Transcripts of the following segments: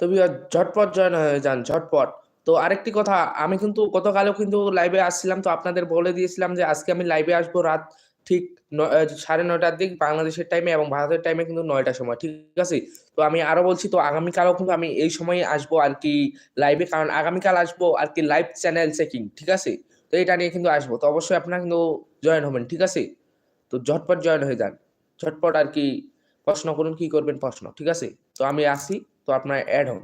তো ভিউয়ার ঝটপট জয়েন হয়ে যান ঝটপট। তো আরেকটি কথা আমি কিন্তু গতকালেও কিন্তু লাইভে আসছিলাম তো আপনাদের বলে দিয়েছিলাম যে আজকে আমি লাইভে আসব রাত ঠিক ন আ ৯:৩০ দিক বাংলাদেশের টাইমে এবং ভারতের টাইমে কিন্তু নয়টার সময়। ঠিক আছে? তো আমি আরও বলছি তো আগামীকালও কিন্তু আমি এই সময়ে আসব আর কি লাইভে কারণ আগামীকাল আসব আর কি লাইভ চ্যানেল চেকিং। ঠিক আছে? তো এটা নিয়ে কিন্তু আসব। তো অবশ্যই আপনারা কিন্তু জয়েন হবেন। ঠিক আছে? তো ঝটপট জয়েন হয়ে যান। ঝটপট আর কি প্রশ্ন করুন, কি করবেন প্রশ্ন। ঠিক আছে? তো আমি আছি। তো আপনারা অ্যাড হন।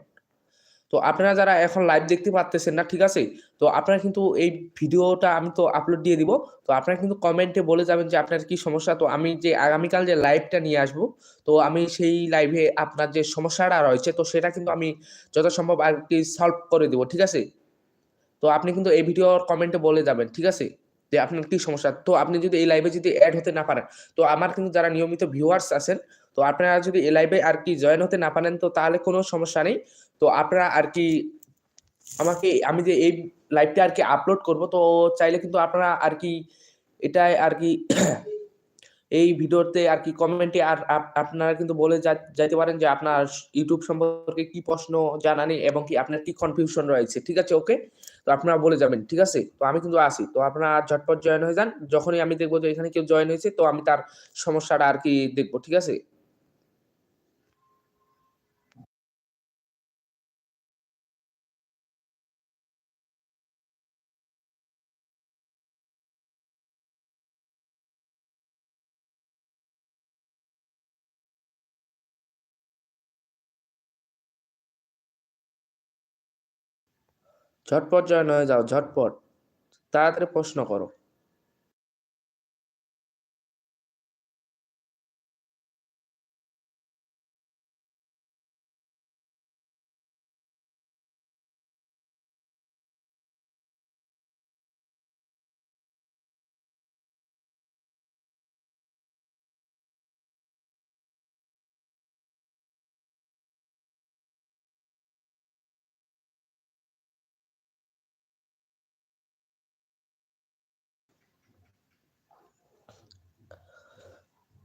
তো আপনারা যারা এখন লাইভ দেখতে পারতেছেন না, ঠিক আছে? তো আপনারা কিন্তু এই ভিডিওটা আমি তো আপলোড দিয়ে দিব। তো আপনারা কিন্তু কমেন্টে বলে যাবেন যে আপনার কি সমস্যা। তো আমি যে আগামীকাল যে লাইভটা নিয়ে আসব, তো আমি সেই লাইভে আপনার যে সমস্যাটা রয়েছে তো সেটা কিন্তু আমি যথাসম্ভব আর কি সলভ করে দিব। ঠিক আছে? তো আপনি কিন্তু এই ভিডিওর কমেন্টে বলে যাবেন। ঠিক আছে? যে আপনার কি সমস্যা। তো আপনি যদি এই লাইভে যদি অ্যাড হতে না পারেন, তো আমার কিন্তু যারা নিয়মিত ভিউয়ার্স আছেন, তো আপনারা যদি এই লাইভে আরকি জয়েন হতে না পারেন, তো তাহলে কোনো সমস্যা নেই। তো আপনারা আর কি আমাকে, আমি যে এই লাইভটা আর কি আপলোড করব, তো চাইলে কিন্তু আপনারা আর কি এটাই আর কি এই ভিডিওতে আর কি কমেন্টে আর আপ, আপনারা কিন্তু বলে যাইতে পারেন যে আপনার ইউটিউব সম্পর্কে কি প্রশ্ন জানা নেই এবং কি আপনার কি কনফিউশন রয়েছে। ঠিক আছে? ওকে? তো আপনারা বলে যাবেন। ঠিক আছে? তো আমি কিন্তু আছি। তো আপনারা ঝটপট জয়েন হয়ে যান। যখনই আমি দেখব যে এখানে কেউ জয়েন হয়েছে, তো আমি তার সমস্যাটা আর কি দেখব, ঠিক আছে? ঝটপট জয়েন নয় যাও, ঝটপট। তাড়াতাড়ি প্রশ্ন করো।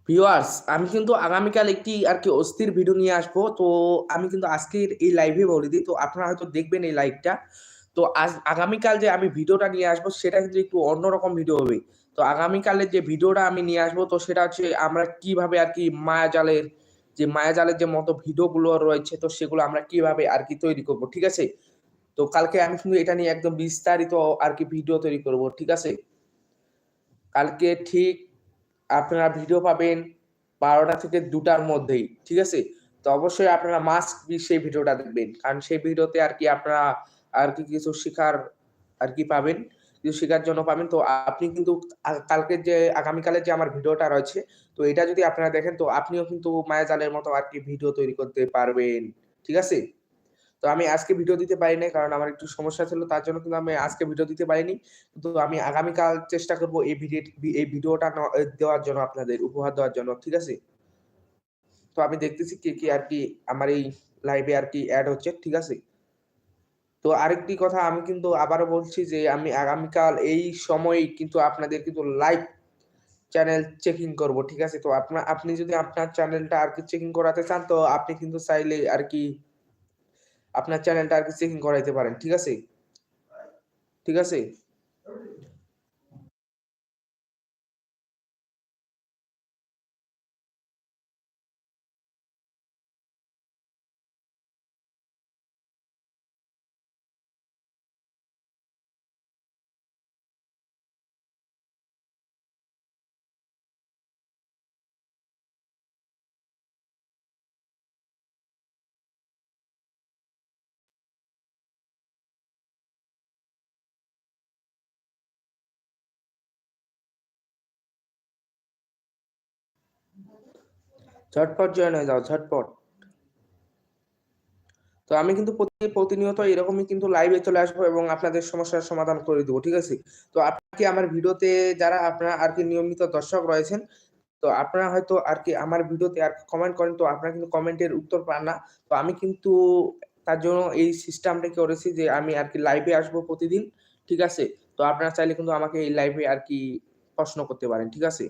ভিউয়ার্স আমি কিন্তু আগামীকাল একটি আর কি অস্থির ভিডিও নিয়ে আসব। তো আমি কিন্তু আজকের এই লাইভে বলে দিই। তো আপনারা হয়তো দেখবেন এই লাইভটা। তো আজ আগামীকাল যে আমি ভিডিওটা নিয়ে আসব, সেটা কিন্তু একটু অন্যরকম ভিডিও হবে। তো আগামীকালের যে ভিডিওটা আমি নিয়ে আসব, তো সেটা হচ্ছে আমরা কীভাবে আরকি মায়াজালের, যে মায়াজালের যে মতো ভিডিওগুলো রয়েছে, তো সেগুলো আমরা কীভাবে আর কি তৈরি করব। ঠিক আছে? তো কালকে আমি কিন্তু এটা নিয়ে একদম বিস্তারিত আর কি ভিডিও তৈরি করব। ঠিক আছে? কালকে ঠিক আপনারা ভিডিও পাবেন ১২টা থেকে দুটার মধ্যেই। ঠিক আছে? তো অবশ্যই আপনারা মাস্ট বি সেই ভিডিওটা দেখবেন। কারণ সেই ভিডিওতে আর কি আপনারা আর কি কিছু শিখার আরকি পাবেন। কিছু শিখার জন্য পাবেন। তো আপনি কিন্তু আ কালকের যে আগামীকালের যে আমার ভিডিওটা রয়েছে, তো এটা যদি আপনারা দেখেন তো আপনিও কিন্তু মায়াজালের মতো আর কি ভিডিও তৈরি করতে পারবেন। ঠিক আছে? তো আমি আজকে ভিডিও দিতে পারিনি কারণ আমার একটু সমস্যা ছিল। তার জন্য কিন্তু আমি আজকে ভিডিও দিতে পারিনি। কিন্তু আমি আগামীকাল চেষ্টা করব এই ভিডিও এই ভিডিওটা দেওয়ার জন্য আপনাদের উপহার দেওয়ার জন্য। ঠিক আছে? তো আমি দেখতেছি কে, কে আরকি আমার এই লাইভে আর কি অ্যাড হচ্ছে। ঠিক আছে? তো আরেকটি কথা আমি কিন্তু আবারও বলছি যে আমি আগামীকাল এই সময়েই কিন্তু আপনাদের কিন্তু লাইভ চ্যানেল চেকিং করব। ঠিক আছে? তো আপনা আপনি যদি আপনার চ্যানেলটা আর কি চেকিং করাতে চান তো আপনি কিন্তু চাইলে আরকি আপনার চ্যানেলটা আর কি চেকিং করাইতে পারেন। ঠিক আছে? ঠিক আছে? ঝটপট জয়েন হয়ে যাও, ঝটপট। তো আমি কিন্তু প্রতিনিয়ত এরকমই কিন্তু লাইভে চলে আসব এবং আপনাদের সমস্যার সমাধান করে দেবো ঠিক আছে? তো আপনি কি আমার ভিডিওতে যারা আপনারা আর কি নিয়মিত দর্শক রয়েছেন, তো আপনারা হয়তো আর কি আমার ভিডিওতে আর কমেন্ট করেন তো আপনারা কিন্তু কমেন্টের উত্তর পান না। তো আমি কিন্তু তার জন্য এই সিস্টেমটা করেছি যে আমি আর কি লাইভে আসব প্রতিদিন। ঠিক আছে? তো আপনারা চাইলে কিন্তু আমাকে এই লাইভে আর কি প্রশ্ন করতে পারেন। ঠিক আছে?